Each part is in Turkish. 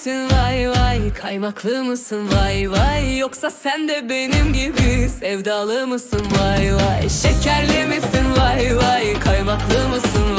misin? Vay vay Kaymaklı mısın? Vay vay Yoksa sen de benim gibi Sevdalı mısın? Vay vay Şekerli misin? Vay vay Kaymaklı mısın?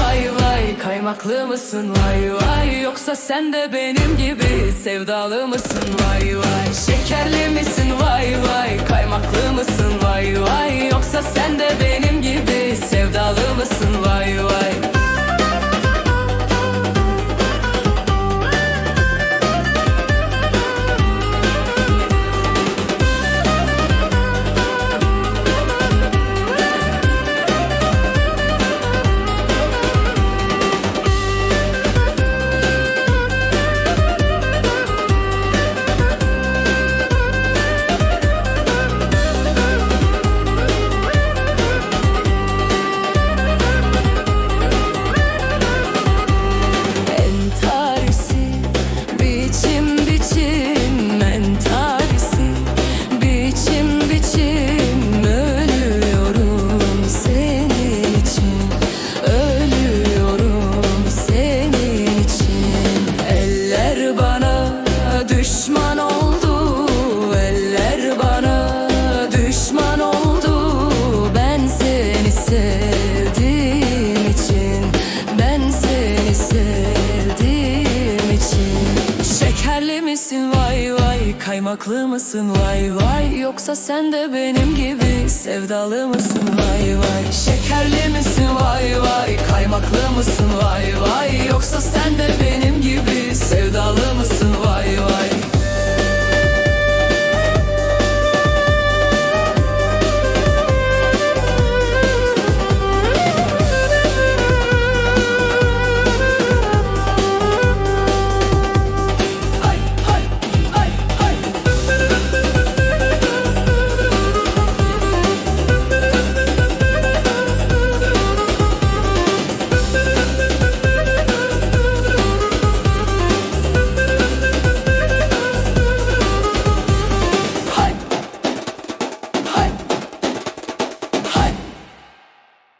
Vay vay Kaymaklı mısın? Vay vay Yoksa sen de benim gibi Sevdalı mısın? Vay vay Şekerli misin? Vay vay Kaymaklı mısın? Vay vay Yoksa sen de sevdiğim için. Şekerli misin? Vay vay. Kaymaklı mısın? Vay vay. Yoksa sen de benim gibi Sevdalı mısın? Vay vay. Şekerli misin? Vay